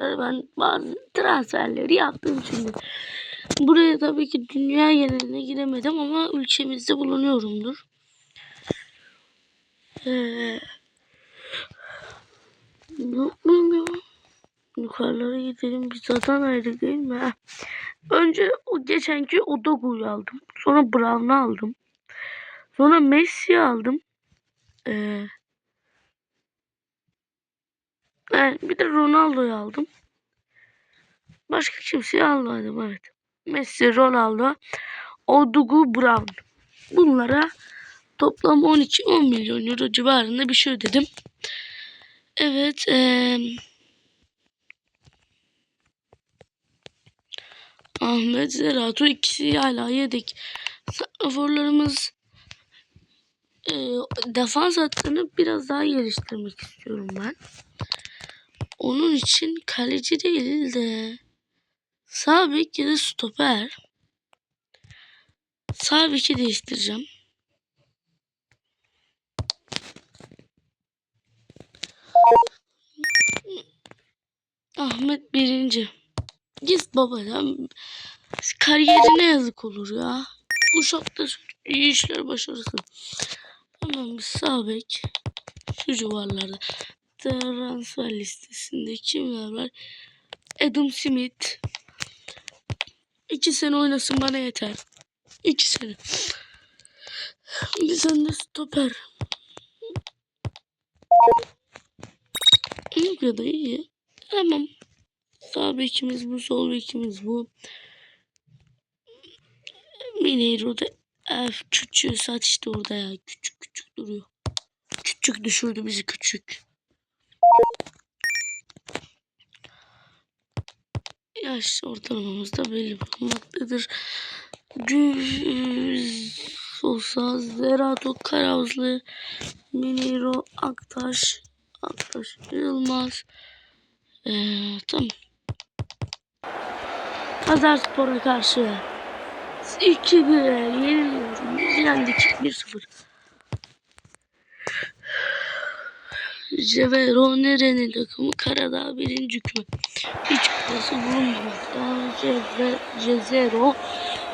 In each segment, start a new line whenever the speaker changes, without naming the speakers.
Ben bazı transferleri yaptım şimdi. Buraya tabii ki dünya geneline giremedim ama ülkemizde bulunuyorumdur. Ee, yok mu ya? Yukarılara gidelim. Biz zaten ayrı değil mi? Önce o geçenki Odogu'yu aldım. Sonra Brown'u aldım. Sonra Messi'yi aldım. Ee, evet, bir de Ronaldo'yu aldım. Başka kimseyi almadım evet. Messi, Ronaldo, Odogu, Brown. Bunlara toplam 12-10 milyon euro civarında bir şey ödedim. Evet. eee Ahmet Zerato ikisi hala yedek. Santraforlarımız e, defans hattını biraz daha geliştirmek istiyorum ben. Onun için kaleci değil de sağ bek ya da stoper. Sağ beki değiştireceğim. Ahmet birinci. Git baba ya. Kariyerine yazık olur ya. Uşak'ta iyi işler başarısı. Hemen bir sağ bek. Şu civarlarda. Transfer listesinde kimler var? Adam Smith. İki sene oynasın bana yeter. İki sene. Bir sene stoper. İyi ya da iyi. Tamam. Sağ bekimiz bu, sol bekimiz bu. Mineiro da F küçüğü saç işte orada ya. Küçük küçük duruyor. Küçük düşürdü bizi küçük. Yaş ortalamamız da belli bulunmaktadır. Düz Sosa, Zerato, Karavuzlu, Mineiro, Aktaş, Aktaş, Yılmaz. Ee, tamam. Pazar Spor'a karşı 2-1 yeniliyorum. Yendik 1-0. Cevero nerenin takımı? Karadağ birinci küme. Hiç kupası bulunmamakta. Ceve, Cezero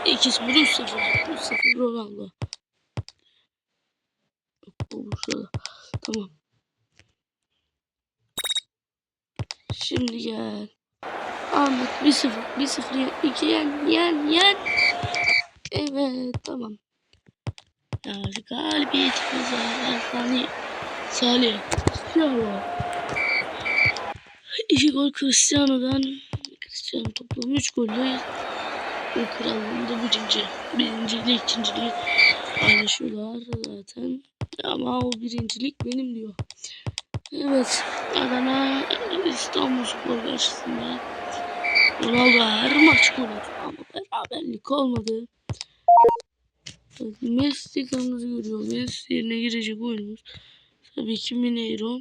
2-0 3-0 3-0 Ronaldo. Bu şurada. Tamam. Şimdi gel. Ahmet 1-0 1-0 2 yen yen yen. Evet tamam. Ya galibiyetimiz var. Salih. Cristiano. İki gol Cristiano'dan. Cristiano toplam 3 golle o krallığında birinci. Birinciliği ikinciliği paylaşıyorlar zaten. Ama o birincilik benim diyor. Evet. Adana İstanbul Spor karşısında Ronaldo her maç gol atıyor ama beraberlik olmadı. Messi kırmızı görüyor. Messi yerine girecek oyunumuz. Tabii ki Mineiro.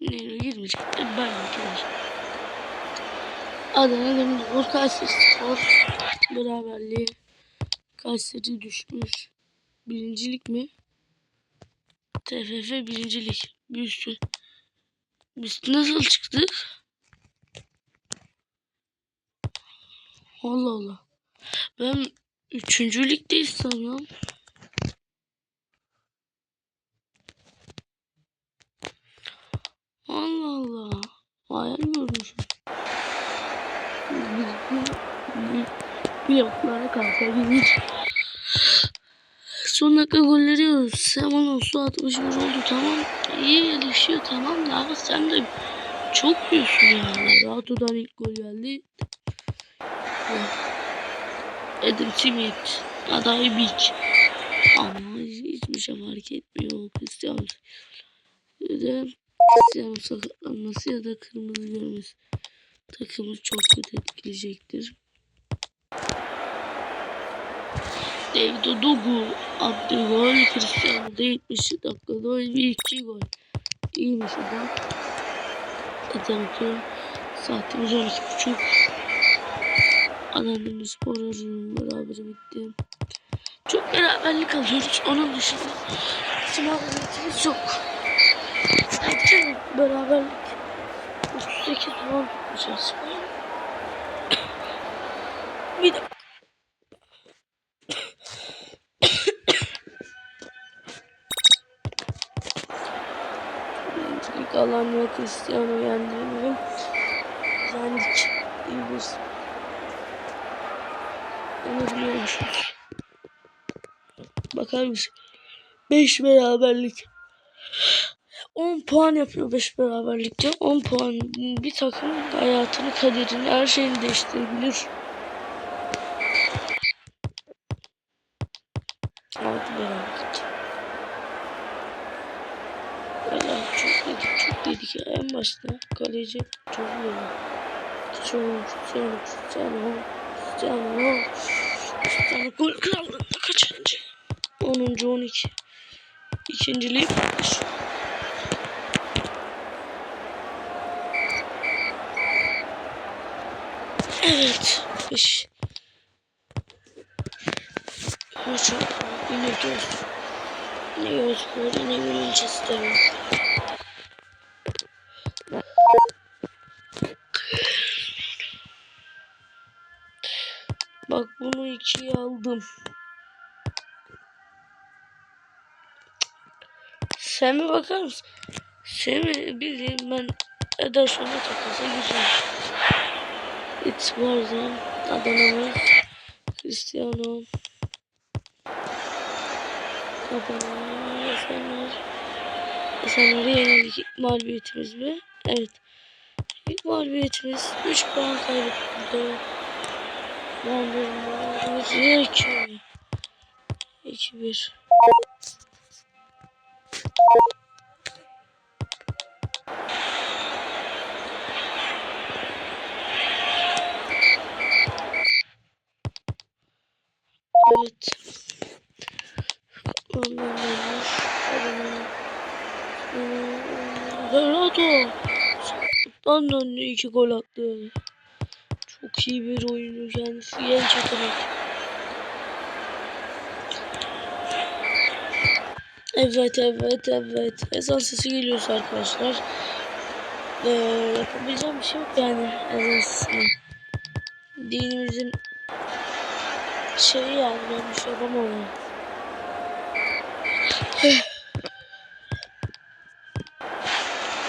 Mineiro girmeyecek. E, Ben arkadaşlar. Adana Demirspor Kayseri Spor beraberliği. Kayseri düşmüş. Birincilik mi? TFF birincilik. Bir üstü. Biz nasıl çıktık? Allah Allah. Ben üçüncü ligdeyiz sanıyorum. Allah Allah. Hayal görmüşüm. Biz bu, bloklara girmiş. Son dakika golleri yiyoruz. Hemen su 61 oldu tamam. İyi gelişiyor tamam da ama sen de çok yiyorsun yani. Rato'dan ilk gol geldi. Adam Smith. Aday Big. Ama hiçbir şey fark etmiyor. Cristiano. Ya da Cristiano sakatlanması ya da kırmızı görmesi. Takımı çok kötü etkileyecektir. David Odogu attığı gol Cristiano'da 70 dakikada bir iki gol. İyiymiş adam. Zaten atıyor. Saatimiz 12.30. Adamın spor arıyorum beraber bitti. Çok beraberlik alıyoruz. Onun dışında yok. Sadece beraberlik 38 puan tutacağız. Bir de Birincilik alan yok Cristiano yendiğini yendik. İyi bir onu biliyormuşuz. Bakar mısın? 5 beraberlik. 10 puan yapıyor 5 beraberlikte. 10 puan bir takım hayatını, kaderini, her şeyini değiştirebilir. Altı beraberlik. Valla çok dedik, çok dedik ya. En başta kaleci çok iyi. Cristiano, Cristiano, Cristiano, Cristiano, Cristiano gol krallığında kaçıncı? 10. 12. İkinciliği paylaş. Beş. Maç yine göz. Yine göz var. Yine Manchester. Bak bunu ikiye aldım. Sen mi bakar mısın? Sen mi bileyim ben Ederson'a takasa güzel. It's Barzan, Adana'mız, Cristiano, Adana, Esenler, Esenler'i yenildik. Mağlubiyetimiz mi? Evet. İlk mağlubiyetimiz 3 puan kaybettik. Bandırmamız 2 2-1 Evet. Renato. Saklıktan döndü iki gol attı. Çok iyi bir oyuncu kendisi. Genç yetenek. Evet evet evet. Ezan sesi geliyorsa arkadaşlar. Ee, yapabileceğim bir şey yok yani ezan sesini. Dinimizin şeyi yani ben bir şey yapamam.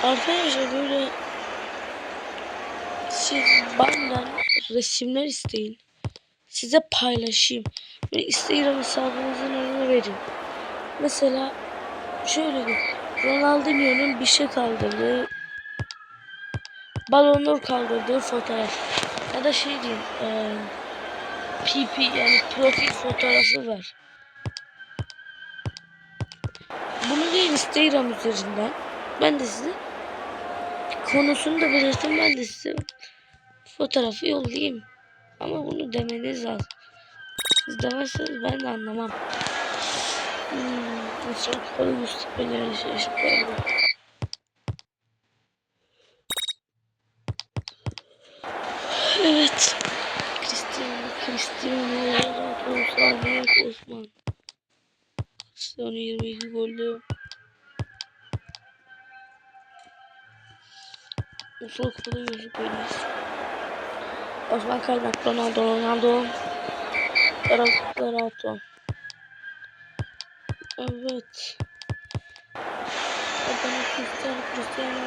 Arkadaşlar böyle siz benden resimler isteyin. Size paylaşayım. Ve Instagram hesabınızın önüne verin. Mesela şöyle bir Ronaldinho'nun bir şey kaldırdığı balonlar kaldırdığı fotoğraf ya da şey diyeyim e, PP yani profil fotoğrafı var. Bunu değil Instagram üzerinden. Ben de size konusunu da belirtin. Ben de size fotoğrafı yollayayım. Ama bunu demeniz lazım. Siz demezseniz ben de anlamam. Hmm, çok para müstepeleri şaşırtıyor. Evet. Cristiano, Cristiano Ronaldo, Osman. Cristiano 22 golle. Usul kupada gözüküyoruz. Osman Kaynak, Ronaldo, Ronaldo. Ronaldo. Evet. Adana Cristiano, Cristiano.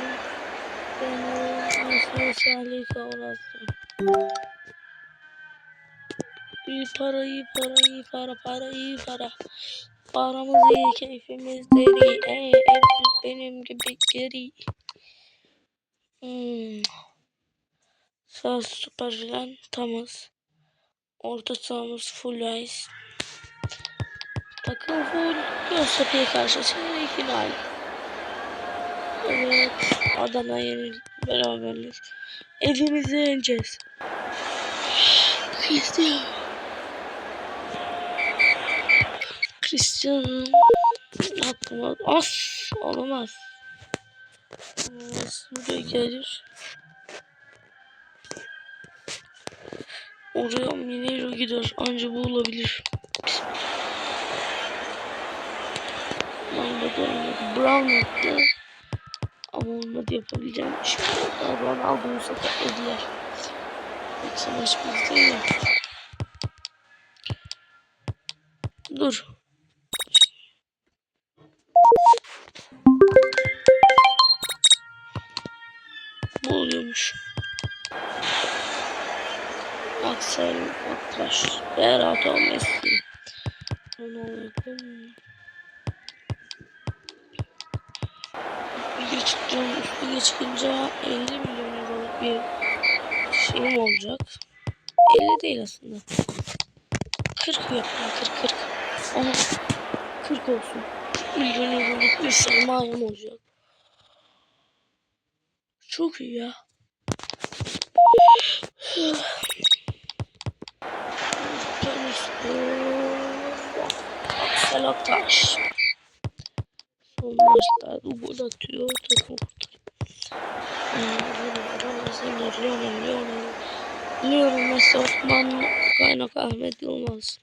Cristiano, Messi, Salih, Kavrası. İyi para, iyi para, iyi para, para, iyi para. Paramız iyi, keyfimiz deri. Ey, ev benim gibi geri. Hmm. Sağ süper filan tamız. Orta sahamız full ice. Takım full Göztepe'ye karşı çeyrek final. Evet. Adana yenil beraberlik. Evimizi yeneceğiz. Cristiano. Cristiano. Aklıma as olamaz. Buraya gelir? Oraya Mineiro gider. Anca bu olabilir. Lambada oynadı. Brown yaptı. Ama olmadı yapabileceğim bir şey yok. Daha Ronaldo'yu sakatlediler. Yoksa maç bizde ya. Dur. Bu oluyormuş. Aksel, Aklaş, Berat Messi. Ronaldo. Bir çıkacağım. Üstüne çıkınca 50 milyon euroluk bir şeyim olacak. 50 değil aslında. 40 yapayım. 40 40. Ama 40 olsun. Milyon euroluk bir sermayem olacak. Çok iyi ya. Aksel Aktaş. Son maçlarda gol atıyor. Takım kurtarıyor. Lionel, Lionel. Lionel Messi, Osman, Kaynak, Ahmet Yılmaz.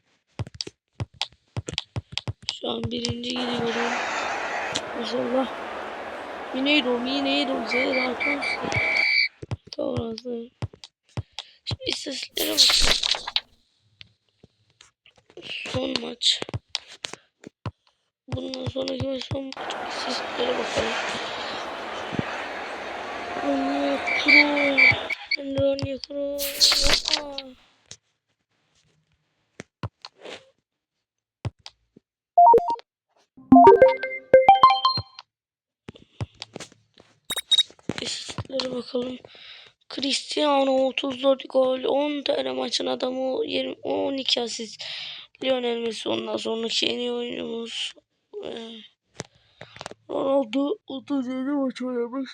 Şu an birinci gidiyorum. Maşallah. Mineiro, Mineiro, Zehra, Tosi. Kavrazlı. Şimdi istatistiklere bakalım. Son maç. Bundan sonraki ve son maç istatistiklere bakalım. Ronnie Kuro. Ronnie Kuro. İstatistiklere bakalım. Cristiano 34 gol, 10 tane maçın adamı, 20, 12 asist. Lionel Messi ondan sonraki en iyi oyuncumuz. Ee, Ronaldo 37 maç oynamış.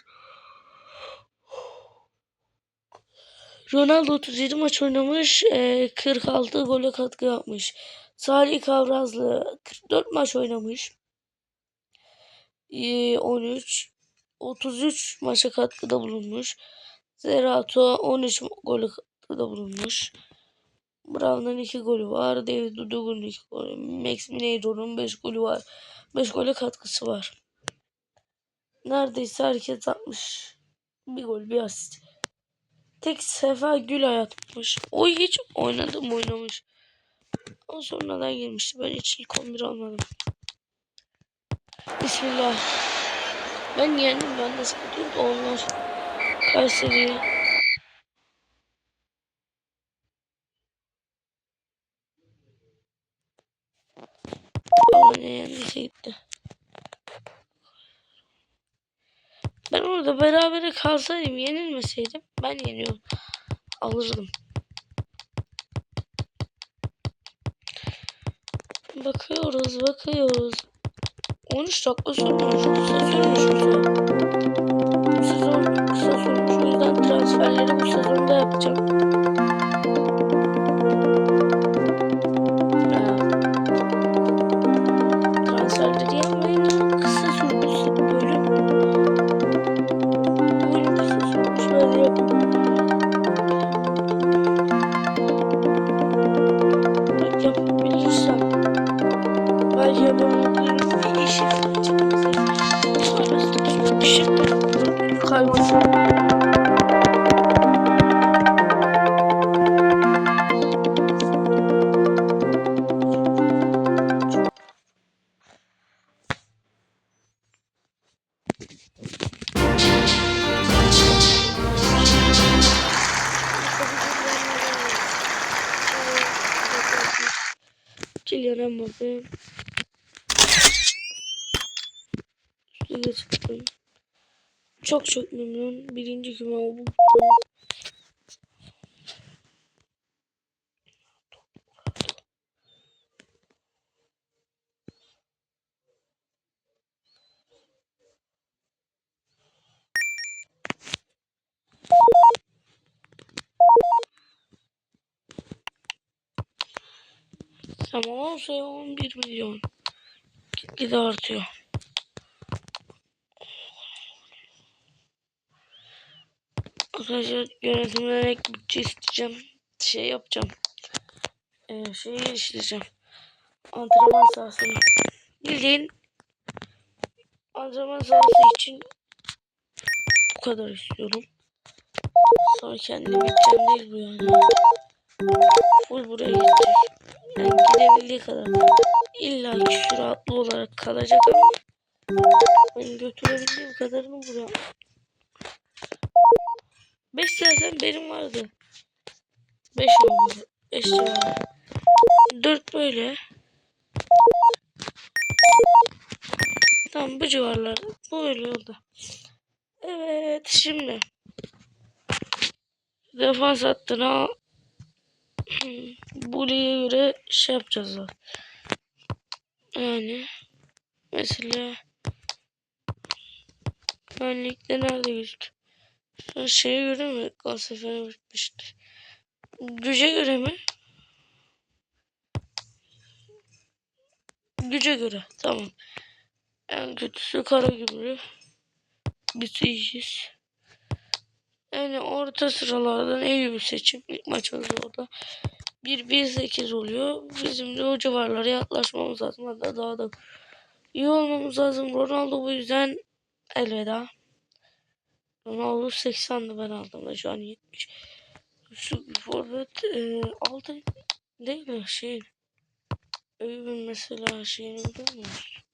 Ronaldo 37 maç oynamış, e, 46 gole katkı yapmış. Salih Kavrazlı 44 maç oynamış. E, 13 33 maça katkıda bulunmuş. Zerato 13 gole katkıda bulunmuş. Brown'un 2 golü var. David Udogu'nun 2 golü. Max Mineiro'nun 5 golü var. 5 gole katkısı var. Neredeyse hareket atmış. Bir gol bir asist. Tek sefer Gülay atmış. O hiç oynadım oynamış. O sonradan girmişti. Ben hiç ilk 11 almadım. Bismillah. Ben yendim. Ben de sıkıntı yok. Onlar Kayseri'yi Alanya yendiyse gitti. Ben orada berabere kalsaydım yenilmeseydim ben yeniyorum. Alırdım. Bakıyoruz bakıyoruz. 13 dakika sürmüş. Kısa sürmüş. Bu sezon kısa sürmüş. Transferleri bu sezonda yapacağım. Mbappe. Üstüne çıktım. Çok çok memnun. Birinci küme oldum. Ama 10 sayı 11 milyon. Gitgide artıyor. Arkadaşlar yönetimden ek bütçe isteyeceğim. Şey yapacağım. Ee, şeyi işleyeceğim. Antrenman sahasını. Bildiğin antrenman sahası için kadar istiyorum. Sonra kendimi gideceğim değil bu yani. Full buraya gidecek. Yani gidebildiği kadar. İlla ki süratli olarak kalacak ama ben götürebildiğim kadarını buraya. 5 zaten benim vardı. 5 oldu. 5 civarı. 4 böyle. Tam bu civarlar. Bu öyle oldu. Evet şimdi. Defans hattına bu lige göre şey yapacağız. Yani mesela ben ligde nerede gözük? Şeye göre mi? Galatasaray bitmiştir. Güce göre mi? Güce göre. Tamam. En kötüsü Karagümrük. Biteceğiz. Yani orta sıralardan Eyüp'ü seçip ilk maçımız orada. 1-1-8 oluyor. Bizim de o civarlara yaklaşmamız lazım. Hatta daha da iyi olmamız lazım. Ronaldo bu yüzden elveda. Ronaldo 80'di ben aldım şu an 70. Şu forvet e, aldı değil mi şey? Eyüp'ün mesela şeyini biliyor musun?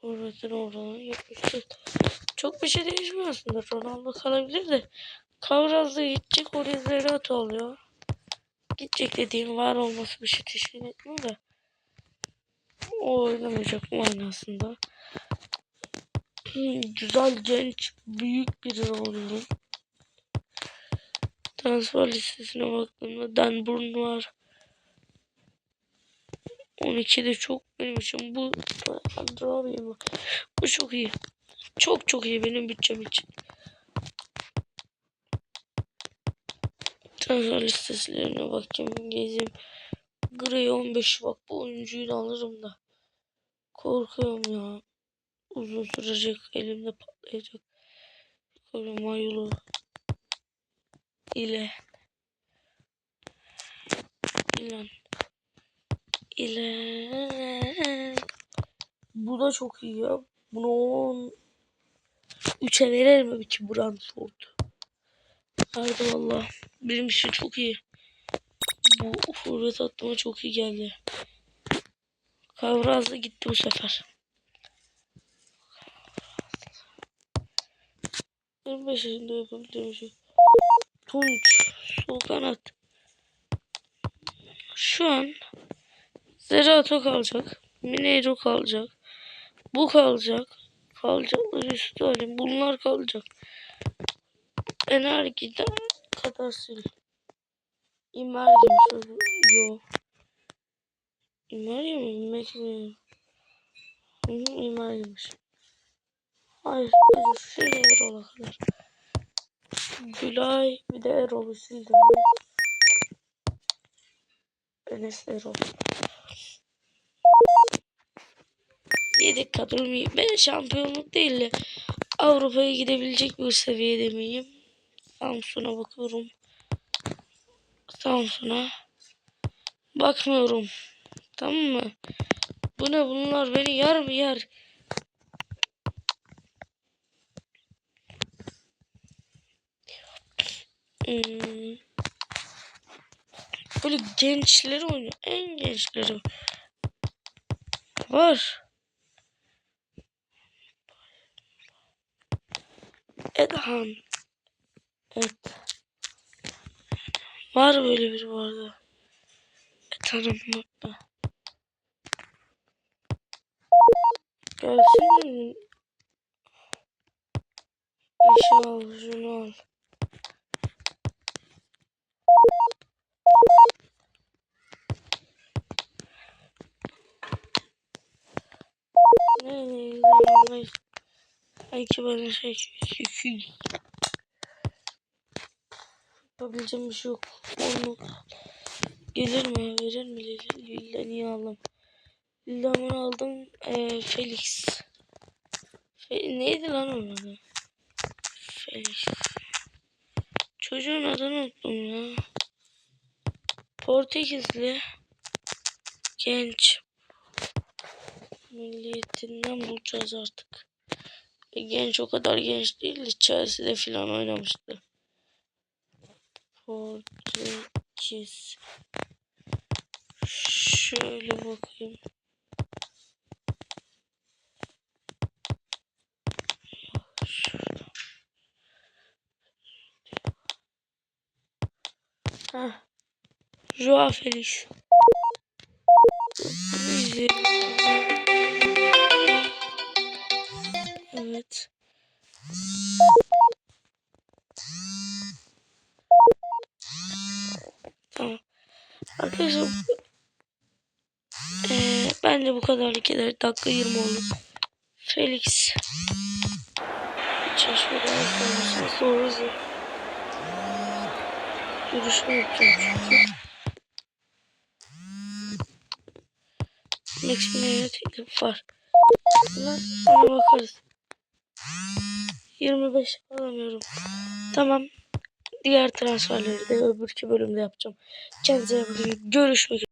Forvet'in oranı 74. Çok bir şey değişmiyor aslında. Ronaldo kalabilir de. Kavrazda gidecek oraya Zerato oluyor. Gidecek dediğim var olması bir şey teşkil etmiyor da. O oynamayacak manasında. Hmm, Güzel genç büyük biri oluyor. Transfer listesine baktığımda Dan Burn var. 12 de çok benim için bu bu. Çok iyi. Çok çok iyi benim bütçem için. Transfer listesine bakayım gezeyim. Gray 15 bak bu oyuncuyu da alırım da. Korkuyorum ya. Uzun sürecek elimde patlayacak. Böyle mayolu ile ilan ile bu da çok iyi ya. Bunu 10 3'e verir mi ki Brentford? Hadi valla. Benim için çok iyi. Bu forvet attıma çok iyi geldi. Kavraz gitti bu sefer. 25 yaşında yapabildiğim şey. Tunç. Sol kanat. Şu an Zerato kalacak. Mineiro kalacak. Bu kalacak. Kalacaklar üstü alayım. Bunlar kalacak. Enerjiden kadar sil. İmergi mi söylüyor? Yo. İmergi mi? İmergi mi? Hı hı. Şöyle Erol'a kadar. Gülay bir de Erol'u sildim. Enes Erol. Yedek kadrom iyi. Ben şampiyonluk değil de Avrupa'ya gidebilecek bir seviyede miyim? Samsun'a bakıyorum. Samsun'a bakmıyorum. Tamam mı? Bu ne bunlar beni yer mi yer? Hmm. Böyle gençleri oynuyor. En gençleri. Var. Edhan. Evet. Var böyle biri bu arada. Edhan'ım hatta. Gelsin mi? Al, şunu al. Belki bana şey yapabileceğim bir şey yok. Onu gelir mi? Verir mi? Lille niye aldım? Lille'den aldım. Ee, Felix. Fe neydi lan onun adı? Felix. Çocuğun adını unuttum ya. Portekizli. Genç. Milliyetinden bulacağız artık. Genç o kadar genç değil. Chelsea'de falan oynamıştı. Portekiz. Şöyle bakayım. Heh. Joao Felix. Evet. Tamam. Arkadaşlar eee bence bu kadarlık yeter. Dakika 20 oldu. Felix şöyle arkadaşlar sonra hızlı görüşme yapacağım çünkü. Maximilian'a teklif var. Sonra bakarız. 25 alamıyorum. Tamam. Diğer transferleri de öbürki bölümde yapacağım. Kendinize. Görüşmek üzere.